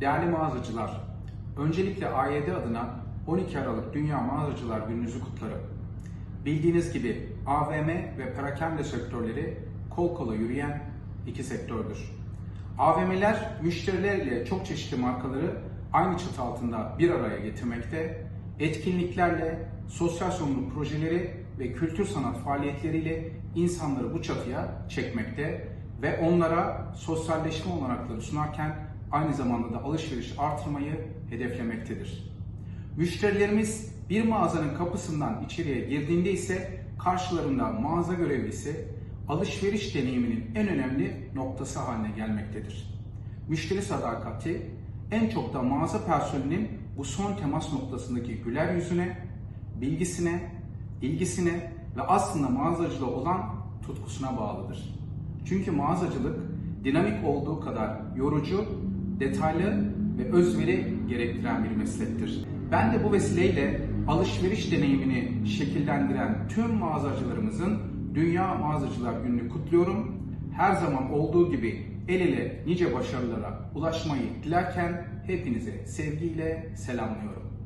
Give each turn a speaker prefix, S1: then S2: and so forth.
S1: Değerli mağazacılar, öncelikle AYD adına 12 Aralık Dünya Mağazacılar Gününüzü kutlarım. Bildiğiniz gibi AVM ve perakende sektörleri kol kola yürüyen iki sektördür. AVM'ler müşterileriyle çok çeşitli markaları aynı çatı altında bir araya getirmekte, etkinliklerle, sosyal sorumluluk projeleri ve kültür sanat faaliyetleriyle insanları bu çatıya çekmekte ve onlara sosyalleşme olanakları sunarken aynı zamanda da alışveriş artırmayı hedeflemektedir. Müşterilerimiz bir mağazanın kapısından içeriye girdiğinde ise karşılarında mağaza görevlisi alışveriş deneyiminin en önemli noktası haline gelmektedir. Müşteri sadakati en çok da mağaza personelinin bu son temas noktasındaki güler yüzüne, bilgisine, ilgisine ve aslında mağazacılığa olan tutkusuna bağlıdır. Çünkü mağazacılık dinamik olduğu kadar yorucu, detaylı ve özveri gerektiren bir meslektir. Ben de bu vesileyle alışveriş deneyimini şekillendiren tüm mağazacılarımızın Dünya Mağazacılar Günü'nü kutluyorum. Her zaman olduğu gibi el ele nice başarılara ulaşmayı dilerken hepinize sevgiyle selamlıyorum.